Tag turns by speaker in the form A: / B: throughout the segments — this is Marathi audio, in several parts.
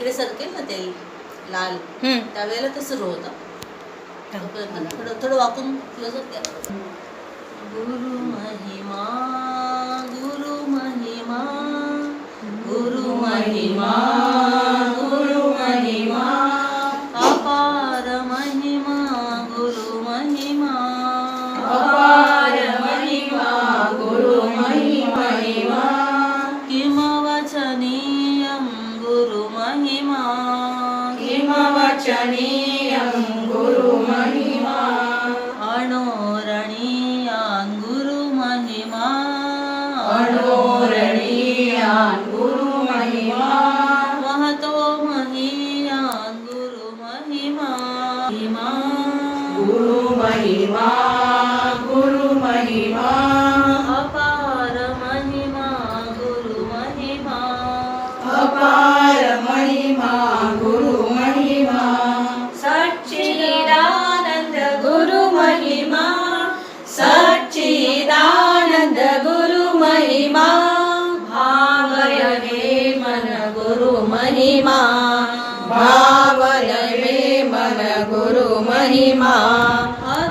A: इकडे सरकेल ना ते लाल. त्यावेळेला ते सुरू होतं. तोपर्यंत थोडं थोडं वाकून द्या. गुरु महिमा गुरु महिमा गुरु महिमा. किम वचनीयं गुरु
B: सच्चिदानन्द गुरु महिमा
A: सच्चिदानन्द गुरु महिमा
B: भावय हे मन गुरु महिमा भावय हे मन गुरु महिमा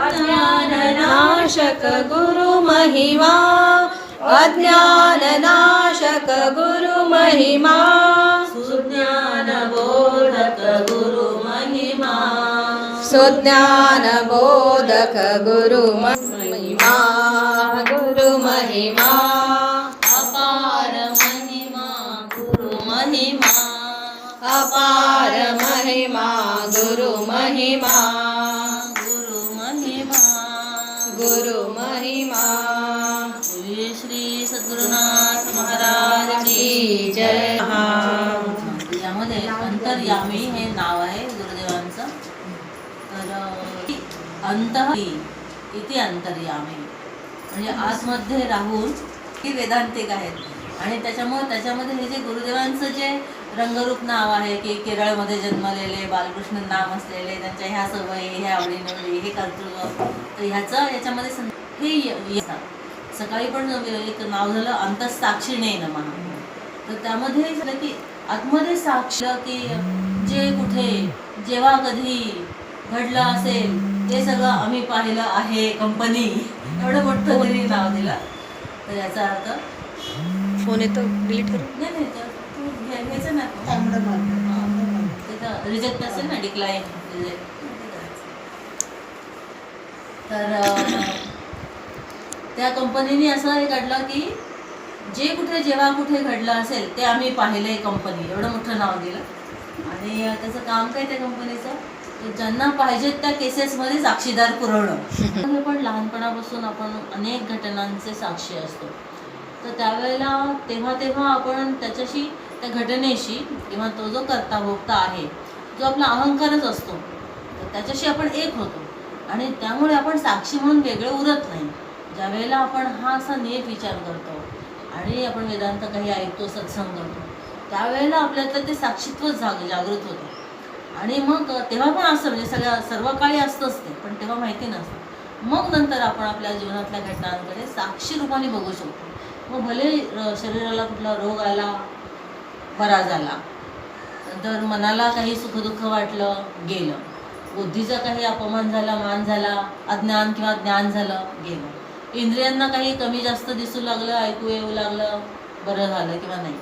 B: अज्ञाननाशक गुरु महिमा अज्ञाननाशक गुरु महिमा
A: सुज्ञान बोधक गुरु महिमा
B: गुरु महिमा।
A: अपार महिमा गुरु महिमा।
B: अपार महिमा गुरु महिमा।
A: गुरु महिमा।
B: गुरु महिमा।
A: श्री श्री सद्गुरुनाथ महाराज की
B: जय।
A: यामध्ये अंतर्यामी हे नाव आहे गुरुदेवांचं तर अंत इथे अंतर्यामी. म्हणजे आतमध्ये राहून ही वेदांतिक आहेत. आणि त्याच्यामुळे त्याच्यामध्ये हे जे गुरुदेवांचं जे रंगरूप नाव आहे की केरळमध्ये जन्मलेले बालकृष्ण नाम असलेले त्यांच्या ह्या सवयी ह्या आवडीनिवडी हे कर्तृत्व तर ह्याचं याच्यामध्ये हे सकाळी पण एक नाव झालं अंतसाक्षीणे नमः. तर त्यामध्ये झालं की आतमध्ये साक्ष की जे कुठे जेव्हा कधी घडलं असेल ते सगळं आम्ही पाहिलं आहे कंपनी एवढं मोठं त्यांनी नाव दिलं. तर याचा अर्थ
B: फोन येतो डिलीट करू.
A: नाही नाही तर तू घ्या- घ्यायचं ना रिजेक्ट असेल ना डिक्लाईन तर अं, त्या कंपनीने असं हे काढलं की जे कुठे जेव्हा कुठे घडलं असेल ते आम्ही पाहिलंय कंपनी एवढं मोठं नाव दिलं. आणि त्याचं काम काय त्या कंपनीचं तर ज्यांना पाहिजेत त्या केसेसमध्ये साक्षीदार पुरवणं. हे पण लहानपणापासून आपण अनेक घटनांचे साक्षी असतो. तर त्यावेळेला तेव्हा तेव्हा आपण त्याच्याशी त्या घटनेशी किंवा तो जो कर्ता भोगता आहे जो आपला अहंकारच असतो तर त्याच्याशी आपण एक होतो. आणि त्यामुळे आपण साक्षी म्हणून वेगळे उरत नाही. ज्यावेळेला आपण हा असा नीट विचार करतो आणि आपण वेदांत काही ऐकतो सत्संग करतो त्यावेळेला आपल्यातलं ते साक्षीत्व जाग जागृत होतं. आणि मग तेव्हा पण असतं म्हणजे सगळ्या सर्व काळी असतंच ते पण तेव्हा माहिती नसतं. मग नंतर आपण आपल्या जीवनातल्या घटनांकडे साक्षी रूपाने बघू शकतो. मग भले शरीराला कुठला रोग आला बरा झाला तर मनाला काही सुखदुःख वाटलं गेलं. बुद्धीचा काही अपमान झाला मान झाला अज्ञान किंवा ज्ञान झालं गेलं. इंद्रियांना काही कमी जास्त दिसू लागलं ऐकू येऊ लागलं बरं झालं किंवा नाही.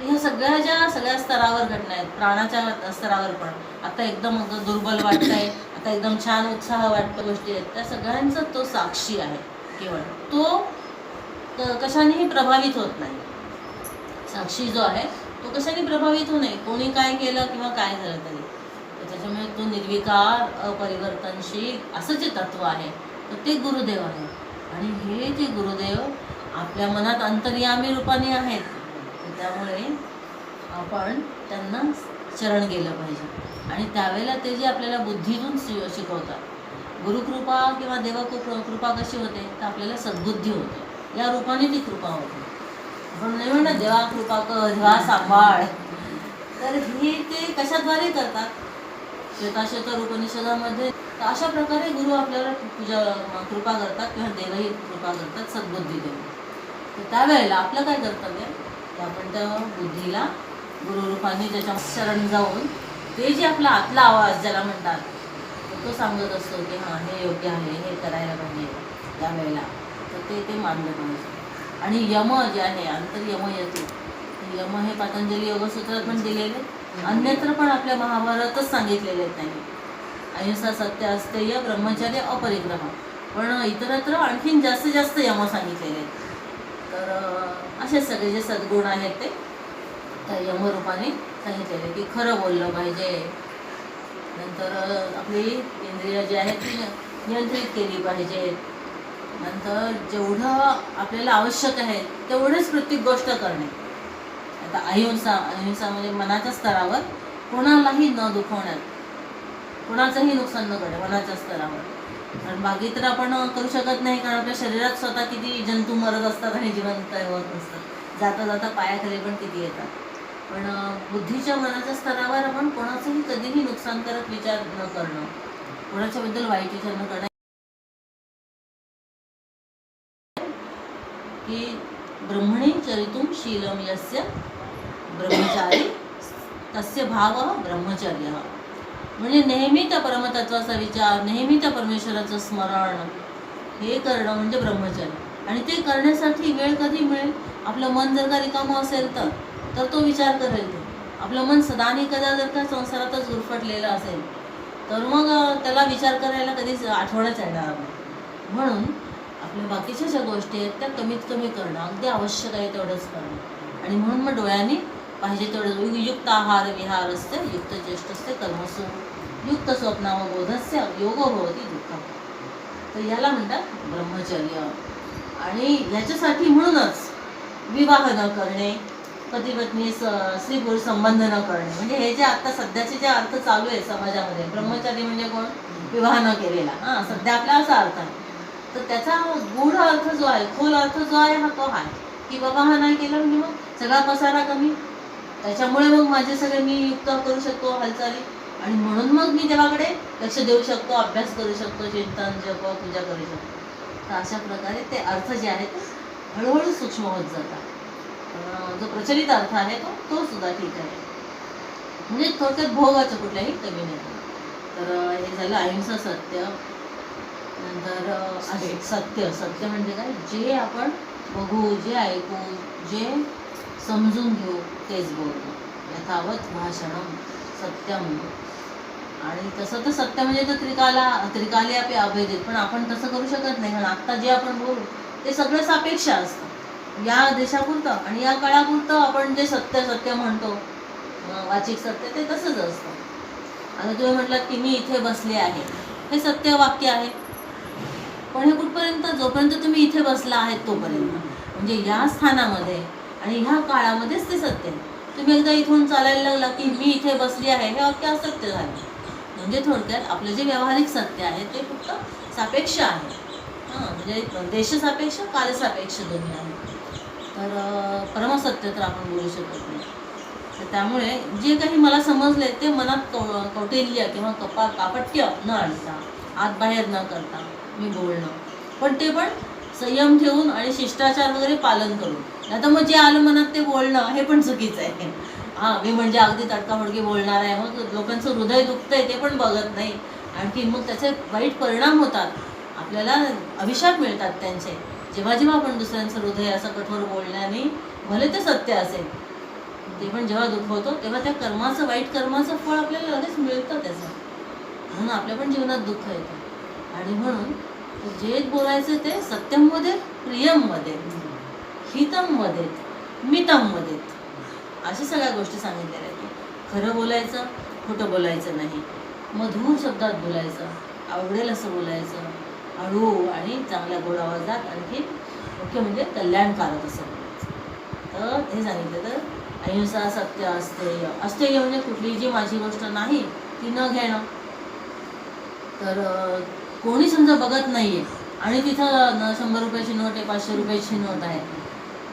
A: ह्या सगळ्या ज्या सगळ्या स्तरावर घटना आहेत प्राणाच्या स्तरावर पण. आता एकदम अगं दुर्बल वाटतंय आता एकदम छान उत्साह वाटतो गोष्टी आहेत. त्या सगळ्यांचा तो साक्षी आहे केवळ. तो कशानेही प्रभावित होत नाही. साक्षी जो आहे तो कशाने प्रभावित होऊ नये? कोणी काय केलं किंवा काय झालं तरी. त्याच्यामुळे तो निर्विकार अपरिवर्तनशील असं जे तत्व आहे तर ते गुरुदेव आहे. आणि हे जे गुरुदेव आपल्या मनात अंतर्यामी रूपाने आहेत त्यामुळे आपण त्यांना शरण गेलं पाहिजे. आणि त्यावेळेला ते जे आपल्याला बुद्धीतून शि- शिकवतात गुरुकृपा किंवा देवकृपा कृपा कशी होते तर आपल्याला सद्बुद्धी होते. या रूपाने ती कृपा होते. आपण नाही म्हणत देवा कृपा कर देवा सांभाळ. तर हे ते कशाद्वारे करतात? श्वेताश्वेतर उपनिषदामध्ये तर अशा प्रकारे गुरु आपल्याला पूजा कृपा करतात किंवा देवही कृपा करतात सद्बुद्धी देऊन. तर त्यावेळेला आपलं काय कर्तव्य? आहे आपण त्या बुद्धीला गुरुरूपाने त्याच्या शरण जाऊन ते जे आपला आतला आवाज ज्याला म्हणतात तो सांगत असतो की हां हे योग्य आहे हे करायला पाहिजे त्यावेळेला. तर ते ते मानलं पाहिजे. आणि यम जे आहे अंतर यम येते यम हे पतंजली योगसूत्रात पण दिलेले अन्यत्र पण आपल्या महाभारतच सांगितलेले आहेत त्यांनी. अहिंसा सत्य अस्तेय ब्रह्मचर्य अपरिग्रह पण इतरत्र आणखीन जास्तीत जास्त यम सांगितलेले आहेत. तर असे सगळे जे सद्गुण आहेत ते त्या यमरूपाने सांगितलेले की खरं बोललं पाहिजे. नंतर आपली इंद्रिय जी आहेत ती नियंत्रित केली पाहिजेत नंतर जेवढं आपल्याला आवश्यक आहे तेवढेच प्रत्येक गोष्ट करणे. आता अहिंसा अहिंसा म्हणजे मनाच्या स्तरावर कोणालाही न दुखवण्यात कोणाचंही नुकसान न करणे मनाच्या स्तरावर. आणि बाकी तर आपण करू शकत नाही कारण आपल्या शरीरात स्वतः किती जंतू मरत असतात आणि जिवंत होत असतात. जाता जाता पायाखाली पण किती येतात. पण बुद्धीच्या मनाच्या स्तरावर आपण कोणाचंही कधीही नुकसान करत विचार न करणं. कोणाच्याबद्दल वाईट विचार न करणं. की ब्रह्मणी चरितुम शीलम यस्य ब्रह्मचारी तस्य भाव ब्रह्मचर्य. म्हणजे नेहमी त्या परमतत्वाचा विचार नेहमी त्या परमेश्वराचं स्मरण हे करणं म्हणजे ब्रह्मचर्य. आणि ते करण्यासाठी वेळ कधी मिळेल? आपलं मन जर का रिकामं असेल तर तर तो विचार करेल तो. आपलं मन सदाने कदा जर का संसारातच गुरफटलेलं असेल तर मग त्याला विचार करायला कधीच आठवणच येणार नाही. म्हणून आपल्या बाकीच्या ज्या गोष्टी आहेत त्या कमीत कमी करणं अगदी आवश्यक आहे तेवढंच करणं. आणि म्हणून मग डोळ्यांनी पाहिजे तेवढं युक्त आहार विहार असते युक्त ज्येष्ठ असते कर्मसु युक्त स्वप्नावबोधस्य योग भवती दुःख तर याला म्हणतात ब्रह्मचर्य. आणि याच्यासाठी म्हणूनच विवाह न करणे पतीपत्नी स्त्री पुरुष संबंध न करणे म्हणजे हे जे आता सध्याचे जे अर्थ चालू आहे समाजामध्ये ब्रह्मचारी म्हणजे कोण? विवाह न केलेला. हां सध्या आपला असा अर्थ आहे. तर त्याचा गूढ अर्थ जो आहे खोल अर्थ जो आहे हा तो आहे. की बाबा हा नाही केला म्हणजे मग सगळा पसारा कमी? त्याच्यामुळे मग माझे सगळे मी युक्त करू शकतो हालचाली. आणि म्हणून मग मी देवाकडे लक्ष देऊ शकतो अभ्यास करू शकतो चिंतन जप पूजा करू शकतो. तर अशा प्रकारे ते अर्थ जे आहेत ते हळूहळू सूक्ष्म होत जातात. जो प्रचलित अर्थ आहे तो तो सुद्धा ठीक आहे. म्हणजे थोडक्यात भोगाचं कुठल्याही कमी नाही. तर हे झालं अहिंसा सत्य. नंतर सत्य. सत्य म्हणजे काय? जे आपण बघू जे ऐकू जे समजून घेऊ तेच बोलणं. यथावत भाषणम सत्यम. आणि तसं तर सत्य म्हणजे तर त्रिकाला त्रिकाली आपे अभेदित पण आपण तसं करू शकत नाही. कारण आत्ता जे आपण बोलू ते सगळं सापेक्ष असतं. या देशापुरतं आणि या काळापुरतं आपण जे सत्य सत्य म्हणतो वाचिक सत्य ते तसंच असतं. आता तुम्ही म्हटलात की मी इथे बसले आहे. हे सत्य वाक्य आहे. पण हे कुठपर्यंत? जोपर्यंत तुम्ही इथे बसला आहेत तोपर्यंत. म्हणजे या स्थानामध्ये आणि ह्या काळामध्येच ते सत्य आहे. तुम्ही एकदा इथून चालायला लागला की मी इथे बसली आहे हे वाक्य असत्य झालं. म्हणजे थोडक्यात आपलं जे व्यावहारिक सत्य आहे ते फक्त सापेक्ष आहे. हां म्हणजे देशसापेक्ष कालसापेक्ष दोन्ही आहे. तर परमसत्य तर आपण बोलू शकत नाही. तर त्यामुळे जे काही मला समजले ते मनात कौ कौटिल्य किंवा कपा कापट्य न आणता आत बाहेर न करता मी बोलणं. पण ते पण संयम ठेवून आणि शिष्टाचार वगैरे पालन करून. आता मग जे आलं मनात ते बोलणं हे पण चुकीचं आहे हां मी म्हणजे अगदी तडकाफडकी बोलणार आहे. मग लोकांचं हृदय दुखतंय ते पण बघत नाही. आणखी मग त्याचे वाईट परिणाम होतात. आपल्याला अभिशाप मिळतात त्यांचे. जेव्हा जेव्हा आपण दुसऱ्यांचं हृदय असं कठोर बोलण्याने भले ते सत्य असेल ते पण जेव्हा दुखवतो तेव्हा त्या कर्माचं वाईट कर्माचं फळ आपल्याला लगेच मिळतं त्याचं. म्हणून आपल्या पण जीवनात दुःख येतं. आणि म्हणून जे बोलायचं ते सत्यममध्ये प्रियममध्ये. हितममध्ये मितममध्ये. अशा सगळ्या गोष्टी सांगितलेल्या आहेत. खरं बोलायचं खोटं बोलायचं नाही. मधुर शब्दात बोलायचं आवडेल असं बोलायचं हळू आणि चांगल्या गोड आवाजात आणखी मुख्य म्हणजे कल्याणकारक असं बोलायचं. तर हे सांगितलं तर अहिंसा सत्य अस्तेय. अस्तेय म्हणजे कुठलीही जी माझी गोष्ट नाही ती न घेणं. तर कोणी समजा बघत नाही आहे आणि तिथं न शंभर रुपयाची नोट आहे पाचशे रुपयाची नोट आहे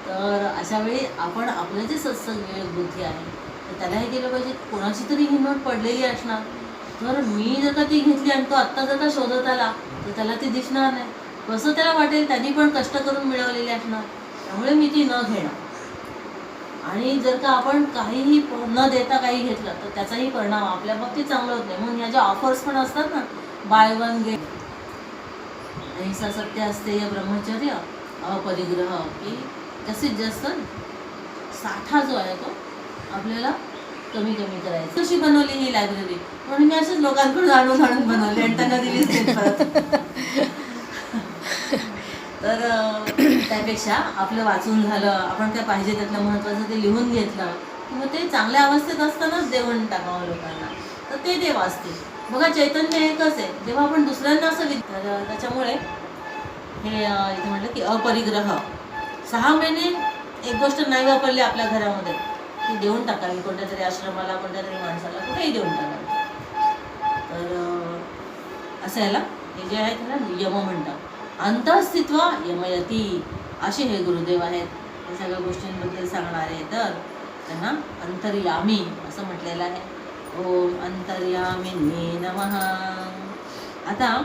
A: तर अशा वेळी आपण आपलं जे सत्संग विवेक बुद्धी आहे तर त्याला हे केलं पाहिजे. कोणाची तरी ही नोट पडलेली असणार. तर मी जर का ती घेतली आणि तो आत्ता जर का शोधत आला तर त्याला ती दिसणार नाही. कसं त्याला वाटेल त्यांनी पण कष्ट करून मिळवलेली असणार. त्यामुळे मी ती न घेणार. आणि जर का आपण काहीही न देता काही घेतलं तर त्याचाही परिणाम आपल्या बाबतीत चांगला होत नाही. म्हणून ह्या ज्या ऑफर्स पण असतात ना बाय वन गेट अहिंसा सत्य असते या ब्रह्मचर्य अपरिग्रह की जास्तीत जास्त साठा जो आहे तो आपल्याला कमी कमी करायचा. कशी बनवली ही लायब्ररी म्हणून मी असेच लोकांकडून आणून आणून बनवली आणि त्यांना दिलीच तर त्यापेक्षा आपलं वाचून झालं आपण काय पाहिजे त्यातलं महत्त्वाचं ते लिहून घेतलं किंवा मग ते चांगल्या अवस्थेत असतानाच देऊन टाकावं लोकांना. तर ते ते वाचतील. बघा चैतन्य एकच आहे. जेव्हा आपण दुसऱ्यांना असं विचार त्याच्यामुळे हे अं, इथे म्हटलं की अपरिग्रह. सहा महिने एक गोष्ट नाही वापरली आपल्या घरामध्ये ती देऊन टाकावी. कोणत्या तरी आश्रमाला कोणत्या तरी माणसाला कुठेही देऊन टाकावी. तर असं याला हे जे आहे त्याला यम म्हणतात. अंतस्तित्व यमयती असे हे गुरुदेव आहेत. हे सगळ्या गोष्टींबद्दल सांगणारे तर त्यांना अंतर्यामी असं म्हटलेलं आहे. ओम अंतर्यामी नमः. आता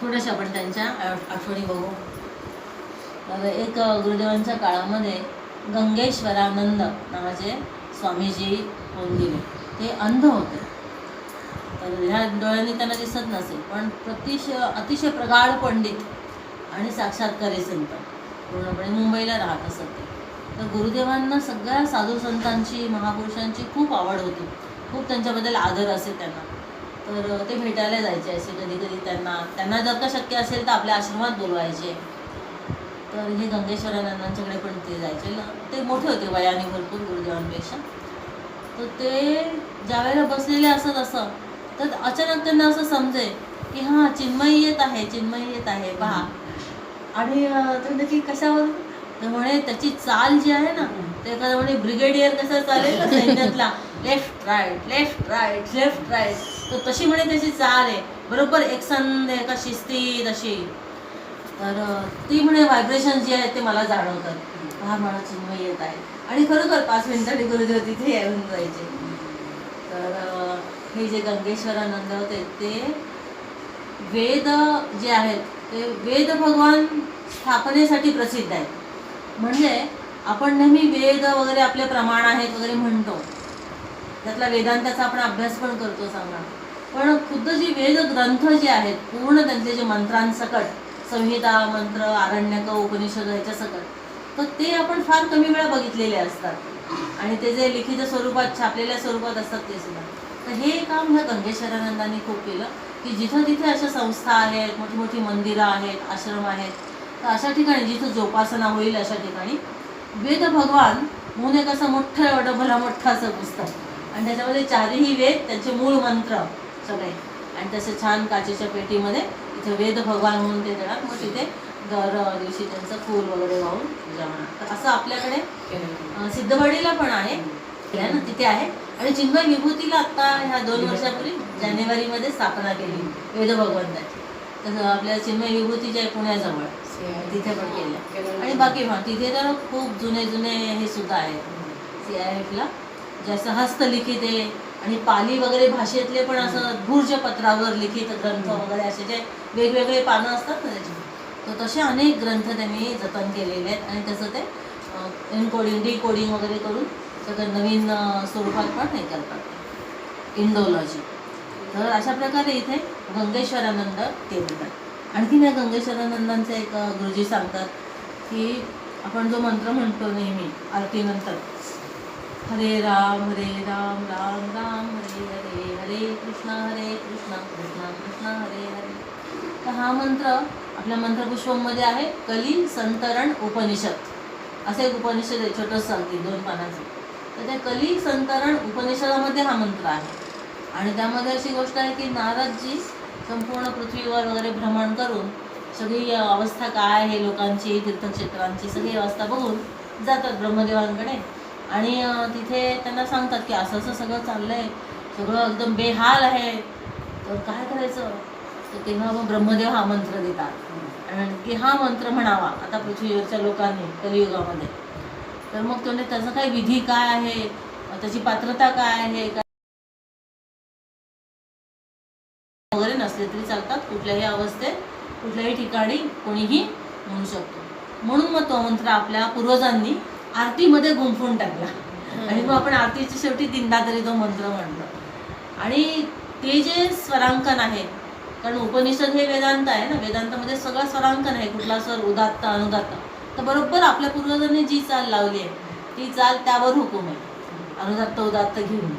A: थोडंसं आपण त्यांच्या आठवणी बघू. एक गुरुदेवांच्या काळामध्ये गंगेश्वरानंद नावाचे स्वामीजी होऊन गेले. ते अंध होते. तर ह्या डोळ्यांनी त्यांना दिसत नसेल पण प्रतिशय अतिशय प्रगाढ पंडित आणि साक्षात्कारी संत. पूर्णपणे मुंबईला राहत असत ते. तर गुरुदेवांना सगळ्या साधू संतांची महापुरुषांची खूप आवड होती. खूप त्यांच्याबद्दल आदर असे त्यांना. तर ते भेटायला जायचे असे कधी कधी त्यांना. त्यांना जर का शक्य असेल तर आपल्या आश्रमात बोलवायचे. तर हे गंगेश्वर अण्णांच्याकडे पण ते जायचे. ते मोठे होते वयाने भरपूर गुरुदेवांपेक्षा तर ते ज्यावेळेला बसलेले असत असं तर अचानक त्यांना असं समजे की हां चिन्मयी येत आहे चिन्मयी येत आहे पहा. आणि अं, ते की कशावर? तर म्हणे त्याची चाल जी आहे ना ते एखादा म्हणे ब्रिगेडियर कसं चालेल ना सैन्यातला? Left right left right left right तर तशी म्हणे त्याची चाल आहे. बरोबर एकसंध एका शिस्तीत अशी. तर ती म्हणे व्हायब्रेशन जे आहेत ते मला जाणवतात. हा मला चिन्मय येत आहे. आणि खरोखर पाच मिनिटांनी गुरुदेव तिथे येऊन जायचे. तर हे जे गंगेश्वरानंद होते ते वेद जे आहेत ते वेद भगवान स्थापनेसाठी प्रसिद्ध आहेत. म्हणजे आपण नेहमी वेद वगैरे आपले प्रमाण आहेत वगैरे म्हणतो. त्यातला वेदांताचा आपण अभ्यास पण करतो चांगला. पण खुद्द जी वेद ग्रंथ जे आहेत पूर्ण त्यांचे जे मंत्रांसकट संहिता मंत्र आरण्यक उपनिषद ह्याच्या सकट तर ते आपण फार कमी वेळा बघितलेले असतात. आणि ते जे लिखित स्वरूपात छापलेल्या स्वरूपात असतात ते सुद्धा. तर हे काम ह्या गंगेश्वरानंदांनी खूप केलं की जिथं तिथे अशा संस्था आहेत मोठी मोठी मंदिरं आहेत आश्रम आहेत तर अशा ठिकाणी जिथं जोपासना होईल अशा ठिकाणी वेद भगवान म्हणून एक असं मोठं एवढं भला मोठं असं पुस्तक. आणि त्याच्यामध्ये चारही वेद त्यांचे मूळ मंत्र सगळे. आणि तसे छान काचेच्या पेटीमध्ये इथे वेद भगवान म्हणून ते देणार. मग तिथे दर दिवशी त्यांचं फूल वगैरे वाहून पूजा होणार. तर असं आपल्याकडे सिद्धवाडीला पण आहे. आहे ना तिथे आहे. आणि चिन्मय विभूतीला आता ह्या दोन वर्षापूर्वी जानेवारीमध्ये स्थापना केली. वेद भगवंताची. तसं आपल्या चिन्मय विभूती जे आहे पुण्याजवळ तिथे पण केलं आणि बाकी हा तिथे तर खूप जुने जुने हे सुद्धा आहेत. सी आय एफला जास्त हस्तलिखित आहे आणि पाली वगैरे भाषेतले पण असं भूर्ज पत्रावर लिखित ग्रंथ वगैरे असे जे वेगवेगळे पानं असतात ना त्याचे. तर तसे अनेक ग्रंथ त्यांनी जतन केलेले आहेत आणि त्याचं ते एनकोडिंग डिकोडिंग वगैरे करून सगळं नवीन स्वरूपात पण हे करतात. इंडोलॉजी तर अशा प्रकारे इथे गंगेश्वरानंद ते म्हणतात आणखीन या गंगेश्वरानंदांचे एक गुरुजी सांगतात की आपण जो मंत्र म्हणतो नेहमी आरतीनंतर हरे राम हरे राम राम राम हरे हरे हरे कृष्णा हरे कृष्णा कृष्णा कृष्णा हरे हरे. तर हा मंत्र आपल्या मंत्रपुष्पमध्ये आहे कली संतरण उपनिषद. असं एक उपनिषद आहे छोटंसं सांगते दोन पानाचं. तर त्या कली संतरण उपनिषदामध्ये हा मंत्र आहे. आणि त्यामध्ये अशी गोष्ट आहे की नारदजी संपूर्ण पृथ्वीवर वगैरे भ्रमण करून सगळी अवस्था काय आहे लोकांची तीर्थक्षेत्रांची सगळी अवस्था बघून जातात ब्रह्मदेवांकडे. आणि तिथे त्यांना सांगतात की असं असं सगळं चाललंय सगळं एकदम बेहाल आहे. तर काय करायचं? तर तेव्हा मग ब्रह्मदेव हा मंत्र देतात. आणि की हा मंत्र म्हणावा आता पृथ्वीवरच्या लोकांनी कलियुगामध्ये. तर मग तो त्याचा काय विधी काय आहे? त्याची पात्रता काय आहे? काय? वगैरे नसले तरी चालतात कुठल्याही अवस्थेत कुठल्याही ठिकाणी कोणीही म्हणू शकतो. म्हणून मग तो मंत्र आपल्या पूर्वजांनी आरतीमध्ये गुंफून टाकला. आणि मग आपण आरतीच्या शेवटी तीनदा तरी तो मंत्र म्हणतो आणि ते जे स्वरांकन आहे कारण उपनिषद हे वेदांत आहे ना वेदांतामध्ये सगळं स्वरांकन आहे कुठला स्वर उदात्त अनुदात्त. तर बरोबर आपल्या पूर्वजांनी जी चाल लावली आहे ती चाल त्यावर हुकूम आहे. अनुदात्त उदात्त घेऊन.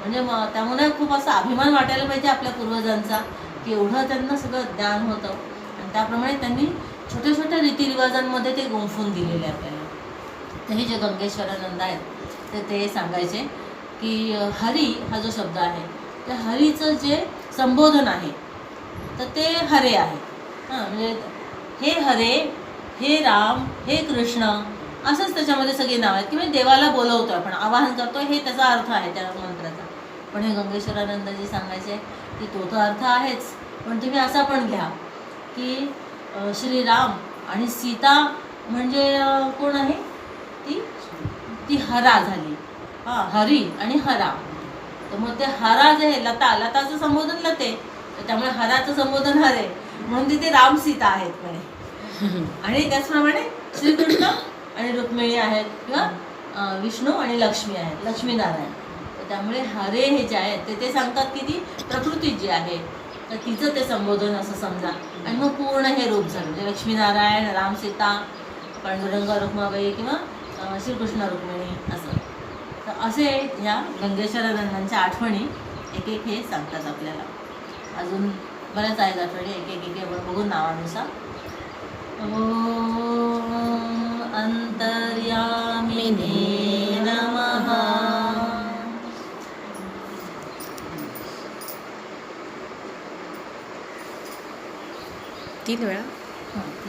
A: म्हणजे मग त्यामुळे खूप असा अभिमान वाटायला पाहिजे आपल्या पूर्वजांचा की एवढं त्यांना सगळं ज्ञान होतं. आणि त्याप्रमाणे त्यांनी छोट्या छोट्या रीतिरिवाजांमध्ये ते गुंफून दिलेले आपल्याला. तर हे जे गंगेश्वरानंद आहेत तर ते सांगायचे की हरी हा जो शब्द आहे त्या हरीचं जे संबोधन आहे तर ते हरे आहे. हां म्हणजे हे हरे हे राम हे कृष्ण असंच त्याच्यामध्ये सगळी नाव आहेत. की म्हणजे देवाला बोलवतो आपण आवाहन करतो हे त्याचा अर्थ आहे त्या मंत्राचा. पण हे गंगेश्वरानंदजी सांगायचे की तो तर अर्थ आहेच. पण तुम्ही असा पण घ्या की श्रीराम आणि सीता म्हणजे कोण आहे? ती ती हरा झाली. हां. हरी आणि हरा. तर मग ते हरा जे आहे लता लताचं संबोधन लते. तर त्यामुळे हराचं संबोधन हरे. म्हणून तिथे राम सीता आहेत म्हणे. आणि त्याचप्रमाणे श्रीकृष्ण आणि रुक्मिणी आहेत किंवा विष्णू आणि लक्ष्मी आहेत लक्ष्मीनारायण. तर त्यामुळे हरे हे जे आहेत ते ते सांगतात की ती प्रकृती जी आहे तर तिचं ते संबोधन असं समजा. आणि मग पूर्ण हे रूप झालं. म्हणजे लक्ष्मीनारायण राम सीता पांडुरंग रुक्माबाई किंवा श्रीकृष्ण रुक्मिणी असं. तर असे ह्या गंगेश्वरानंदांच्या आठवणी एक एक हे सांगतात आपल्याला. अजून बऱ्याच आहेत आठवणी एक एक एक आपण बघू नावानुसार. ॐ अन्तर्यामिने
B: तीन वेळा?